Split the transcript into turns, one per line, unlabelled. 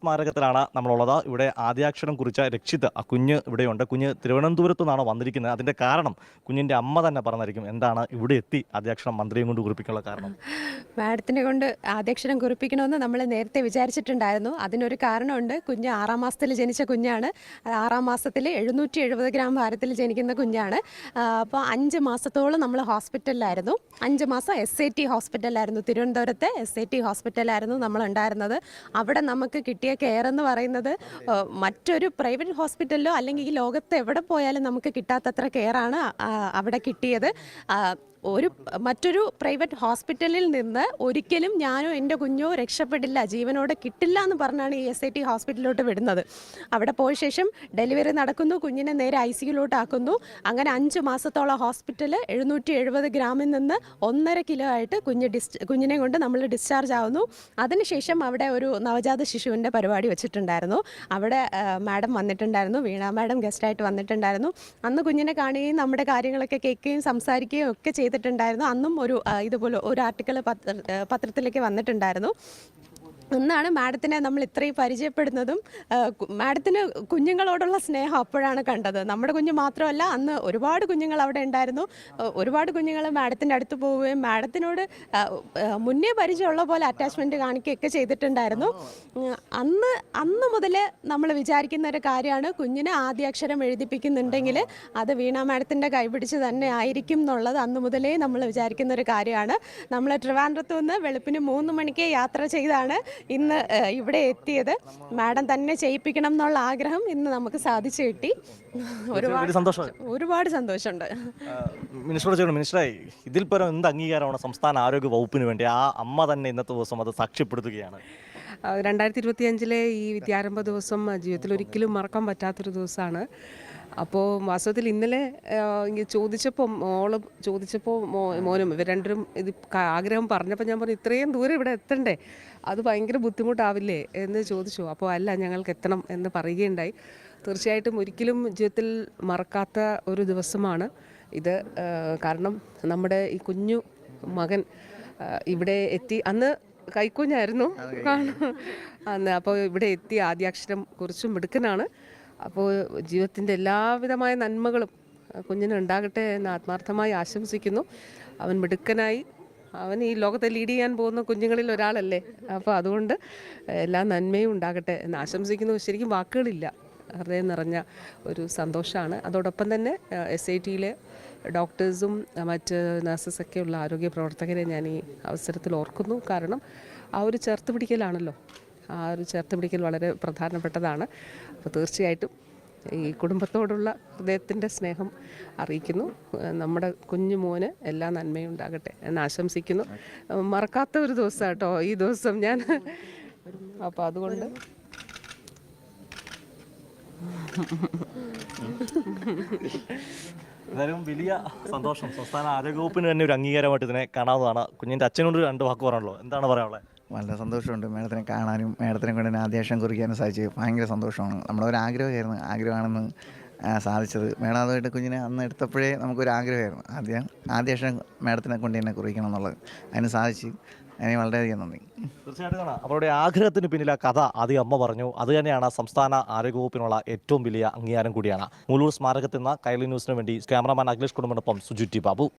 സ്മാരകത്തിലാണ് നമ്മളുള്ളത്. ഇവിടെ ആദ്യാക്ഷരം കുറിച്ച രക്ഷിത് ആ കുഞ്ഞ് ഇവിടെയുണ്ട്. കുഞ്ഞ് തിരുവനന്തപുരത്തു നിന്നാണ് വന്നിരിക്കുന്നത്? അതിന്റെ കാരണം കുഞ്ഞിന്റെ അമ്മ തന്നെ പറഞ്ഞായിരിക്കും എന്താണ് ഇവിടെ എത്തി ആദ്യാക്ഷരം മന്ത്രിയും കൊണ്ട് കുറിപ്പിക്കാനുള്ള കാരണം.
മാഡത്തിനെ കൊണ്ട് ആദ്യാക്ഷരം കുറിപ്പിക്കണമെന്ന് നമ്മൾ നേരത്തെ വിചാരിച്ചിട്ടുണ്ടായിരുന്നു. അതിനൊരു കാരണമുണ്ട്. കുഞ്ഞ് ആറാം മാസത്തിൽ ജനിച്ച കുഞ്ഞാണ്. ആറാം മാസത്തിൽ എഴുന്നൂറ്റി എഴുപത് ഗ്രാം ഭാരത്തിൽ ജനിക്കുന്ന കുഞ്ഞാണ്. അപ്പോൾ അഞ്ച് മാസത്തോളം നമ്മൾ ഹോസ്പിറ്റലിലായിരുന്നു. അഞ്ച് മാസം എസ് ഐ ടി ഹോസ്പിറ്റലിലായിരുന്നു. തിരുവനന്തപുരത്തെ എസ് ഐ ടി ഹോസ്പിറ്റലിലായിരുന്നു നമ്മൾ ഉണ്ടായിരുന്നത്. അവിടെ നമുക്ക് കിട്ടിയ കെയർ എന്ന് പറയുന്നത് മറ്റൊരു പ്രൈവറ്റ് ഹോസ്പിറ്റലിലോ അല്ലെങ്കിൽ ഈ ലോകത്ത് എവിടെ പോയാലും നമുക്ക് കിട്ടാത്തത്ര കെയറാണ് അവിടെ കിട്ടിയത്. ഒരു മറ്റൊരു പ്രൈവറ്റ് ഹോസ്പിറ്റലിൽ നിന്ന് ഒരിക്കലും ഞാനോ എന്റെ കുഞ്ഞോ രക്ഷപ്പെടില്ല ജീവനോടെ കിട്ടില്ല എന്ന് പറഞ്ഞാണ് ഈ എസ് ഐ ടി ഹോസ്പിറ്റലിലോട്ട് വിടുന്നത്. അവിടെ പോയ ശേഷം ഡെലിവറി നടക്കുന്നു കുഞ്ഞിനെ നേരെ ഐ സിയിലോട്ട് ആക്കുന്നു. അങ്ങനെ അഞ്ച് മാസത്തോളം ഹോസ്പിറ്റൽ എഴുന്നൂറ്റി എഴുപത് ഗ്രാമിൽ നിന്ന് ഒന്നര കിലോ ആയിട്ട് കുഞ്ഞ് ഡിസ് കുഞ്ഞിനെ കൊണ്ട് നമ്മൾ ഡിസ്ചാർജ് ആവുന്നു. അതിനുശേഷം അവിടെ ഒരു നവജാത ശിശുവിന്റെ പരിപാടി വെച്ചിട്ടുണ്ടായിരുന്നു. അവിടെ മാഡം വന്നിട്ടുണ്ടായിരുന്നു വീണ മാഡം ഗസ്റ്റായിട്ട് വന്നിട്ടുണ്ടായിരുന്നു. അന്ന് കുഞ്ഞിനെ കാണുകയും നമ്മുടെ കാര്യങ്ങളൊക്കെ കേൾക്കുകയും സംസാരിക്കുകയും ഒക്കെ ചെയ്തിട്ടുണ്ടായിരുന്നു. അന്നും ഒരു ഇതുപോലെ ഒരു ആർട്ടിക്കിൾ പത്രത്തിലേക്ക് വന്നിട്ടുണ്ടായിരുന്നു. അന്നാണ് മാഡത്തിനെ നമ്മൾ ഇത്രയും പരിചയപ്പെടുന്നതും മാഡത്തിന് കുഞ്ഞുങ്ങളോടുള്ള സ്നേഹം അപ്പോഴാണ് കണ്ടത്. നമ്മുടെ കുഞ്ഞ് മാത്രമല്ല അന്ന് ഒരുപാട് കുഞ്ഞുങ്ങൾ അവിടെ ഉണ്ടായിരുന്നു. ഒരുപാട് കുഞ്ഞുങ്ങൾ മാഡത്തിന്റെ അടുത്ത് പോവുകയും മാഡത്തിനോട് മുന്നേ പരിചയമുള്ള പോലെ അറ്റാച്ച്മെന്റ് കാണിക്കുകയൊക്കെ ചെയ്തിട്ടുണ്ടായിരുന്നു. അന്ന് അന്ന് മുതൽ നമ്മൾ വിചാരിക്കുന്ന ഒരു കാര്യമാണ് കുഞ്ഞിനെ ആദ്യാക്ഷരം എഴുതിപ്പിക്കുന്നുണ്ടെങ്കിൽ അത് വീണ മാഡത്തിന്റെ കൈപിടിച്ച് തന്നെ ആയിരിക്കും എന്നുള്ളത് അന്ന് മുതലേ നമ്മൾ വിചാരിക്കുന്ന ഒരു കാര്യമാണ്. നമ്മൾ ട്രിവാൻഡ്രത്ത് നിന്ന് വെളുപ്പിന് മൂന്ന് മണിക്ക് യാത്ര ചെയ്താണ്. ഇന്ന് ഇവിടെ എത്തിയത് മാഡം തന്നെ ചെയ്യിപ്പിക്കണം എന്നുള്ള ആഗ്രഹം ഇന്ന് നമുക്ക് സാധിച്ചു കിട്ടി. ഒരുപാട്
സന്തോഷം
ഒരുപാട് സന്തോഷമുണ്ട്.
ചോദിക്കണം മിനിസ്റ്ററായി ഇതിൽ പരം എന്ത് അംഗീകാരമാണ് സംസ്ഥാന ആരോഗ്യ വകുപ്പിന് വേണ്ടി? ആ അമ്മ തന്നെ ഇന്നത്തെ ദിവസം അത് സാക്ഷ്യപ്പെടുത്തുകയാണ്.
രണ്ടായിരത്തി ഇരുപത്തി അഞ്ചിലെ ഈ വിദ്യാരംഭ ദിവസം ജീവിതത്തിൽ ഒരിക്കലും മറക്കാൻ പറ്റാത്തൊരു ദിവസമാണ്. അപ്പോൾ വാസ്തവത്തിൽ ഇന്നലെ ചോദിച്ചപ്പോൾ മോൾ ചോദിച്ചപ്പോൾ മോ മോനും ഇവർ രണ്ടും ഇത് ആഗ്രഹം പറഞ്ഞപ്പോൾ ഞാൻ പറഞ്ഞു ഇത്രയും ദൂരം ഇവിടെ എത്തണ്ടേ? അത് ഭയങ്കര ബുദ്ധിമുട്ടാവില്ലേ? എന്ന് ചോദിച്ചു. അപ്പോൾ അല്ല ഞങ്ങൾക്ക് എത്തണം എന്ന് പറയുകയുണ്ടായി. തീർച്ചയായിട്ടും ഒരിക്കലും ജീവിതത്തിൽ മറക്കാത്ത ഒരു ദിവസമാണ് ഇത്. കാരണം നമ്മുടെ ഈ കുഞ്ഞു മകൻ ഇവിടെ എത്തി. അന്ന് കൈക്കുഞ്ഞായിരുന്നു. അന്ന് അപ്പോൾ ഇവിടെ എത്തി ആദ്യാക്ഷരം കുറിച്ചും മിടുക്കനാണ്. അപ്പോൾ ജീവിതത്തിന്റെ എല്ലാവിധമായ നന്മകളും കുഞ്ഞിന് ഉണ്ടാകട്ടെ എന്ന് ആത്മാർത്ഥമായി ആശംസിക്കുന്നു. അവൻ മിടുക്കനായി. അവൻ ഈ ലോകത്തെ ലീഡ് ചെയ്യാൻ പോകുന്ന കുഞ്ഞുങ്ങളിൽ ഒരാളല്ലേ. അപ്പോൾ അതുകൊണ്ട് എല്ലാ നന്മയും ഉണ്ടാകട്ടെ എന്ന് ആശംസിക്കുന്നു. ശരിക്കും വാക്കുകളില്ല. ഹൃദയം നിറഞ്ഞ ഒരു സന്തോഷമാണ്. അതോടൊപ്പം തന്നെ എസ് ഐ ടിയിലെ ഡോക്ടേഴ്സും മറ്റ് മറ്റ് നഴ്സസൊക്കെയുള്ള ആരോഗ്യ പ്രവർത്തകരെ ഞാൻ ഈ അവസരത്തിൽ ഓർക്കുന്നു. കാരണം ആ ഒരു ചേർത്ത് പിടിക്കലാണല്ലോ. ആ ഒരു ചേർത്ത് പിടിക്കൽ വളരെ പ്രധാനപ്പെട്ടതാണ്. അപ്പോൾ തീർച്ചയായിട്ടും ഈ കുടുംബത്തോടുള്ള ഹൃദയത്തിന്റെ സ്നേഹം അറിയിക്കുന്നു. നമ്മുടെ കുഞ്ഞു മോന് എല്ലാ നന്മയും ഉണ്ടാകട്ടെ എന്ന് ആശംസിക്കുന്നു. മറക്കാത്ത ഒരു ദിവസം കേട്ടോ ഈ ദിവസം ഞാൻ. അപ്പോൾ അതുകൊണ്ട്
എന്തായാലും വലിയ സന്തോഷം. സംസ്ഥാന ആരോഗ്യ വകുപ്പിന് തന്നെ ഒരു അംഗീകാരമായിട്ട് ഇതിനെ കാണാവുന്നതാണ്. കുഞ്ഞിന്റെ അച്ഛനോട് രണ്ട് വാക്ക് പറയാനുള്ളൂ. എന്താണ് പറയാനുള്ളത്
വളരെ സന്തോഷമുണ്ട്. മേഡത്തിനെ കാണാനും മേഡത്തിനെ കൊണ്ട് തന്നെ ആദ്യാക്ഷം കുറിക്കാനും സാധിച്ചു ഭയങ്കര സന്തോഷമാണ്. നമ്മുടെ ഒരു ആഗ്രഹമായിരുന്നു. ആഗ്രഹമാണെന്ന് സാധിച്ചത്. മേഡം അതുമായിട്ട് കുഞ്ഞിനെ അന്ന് എടുത്തപ്പോഴേ നമുക്കൊരു ആഗ്രഹമായിരുന്നു. ആദ്യം ആദ്യാക്ഷം മേഡത്തിനെ കൊണ്ട് തന്നെ കുറിക്കണം എന്നുള്ളത്. അതിന് സാധിച്ചു. അതിന് വളരെയധികം നന്ദി.
തീർച്ചയായിട്ടും അവരുടെ ആഗ്രഹത്തിന് പിന്നിലെ കഥ ആദ്യം അമ്മ പറഞ്ഞു. അത് തന്നെയാണ് സംസ്ഥാന ആരോഗ്യവകുപ്പിനുള്ള ഏറ്റവും വലിയ അംഗീകാരം കൂടിയാണ്. മൂലൂർ സ്മാരകത്തിൽ നിന്ന് കൈലി ന്യൂസിന് വേണ്ടി ക്യാമറാമാൻ അഖിലേഷ് കുടുംബനൊപ്പം സുജിറ്റി ബാബു.